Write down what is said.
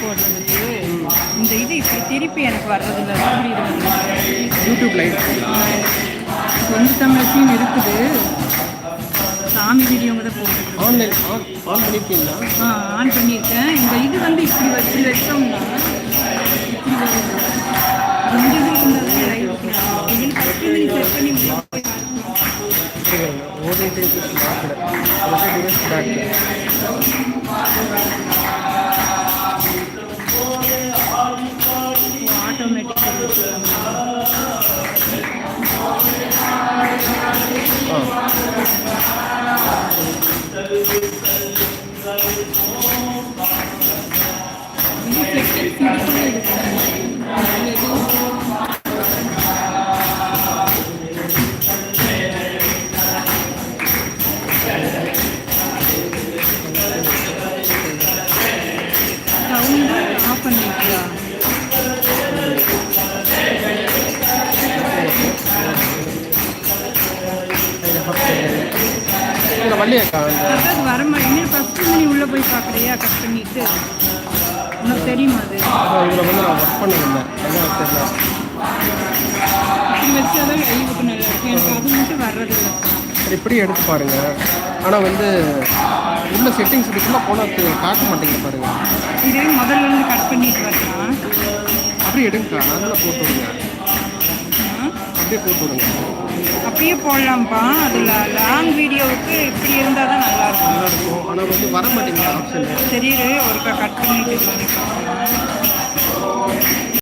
போடுறதுக்கு இந்த இது இப்படி திருப்பி எனக்கு வர்றதில்ல எப்படி இது வந்து யூடியூப் லைவ்? கொஞ்சம் தமிழத்தையும் இருக்குது. சாமி வீடியோ கூட போட்டுருக்கு ஆன்லைன் ஆன் பண்ணியிருக்கீங்களா ஆ ஆன் பண்ணியிருக்கேன் இந்த இது வந்து இப்படி வச்சு வச்சோம்னா இப்படி வருது இது லைவ் ஃபஸ்ட்டு பண்ணி ஓடிட்டு ஆட்டோமேட்டிக் வள்ளியக்கா அந்த அதாவது வர மாட்டேங்குது ஃபஸ்ட்டு நீ உள்ளே போய் பார்க்குறியா கட் பண்ணிட்டு. உனக்கு தெரியுமா அது? இதில் வந்து நான் ஒர்க் பண்ணதில்லை அதான் தெரியல. நல்லா இருக்கும் எனக்கு அது மட்டும் வர்றதில்லை. இப்படி எடுத்து பாருங்க. ஆனால் வந்து உள்ள செட்டிங்ஸ் இதுக்குள்ளே போனால் காட்ட மாட்டேங்குது பாருங்க. இதே முதல்ல இருந்து கட் பண்ணிட்டு வரலாம் அப்படியே எடுங்கக்கா அதில் போட்டு விடுங்க. அப்படியே போட்டு விடுங்க. அப்படியே போடலாம்ப்பா. அதில் எனக்கு வர மாட்டேங்குது ஆப்ஷன் சரி ஒருக்கா கட் பண்ணிட்டு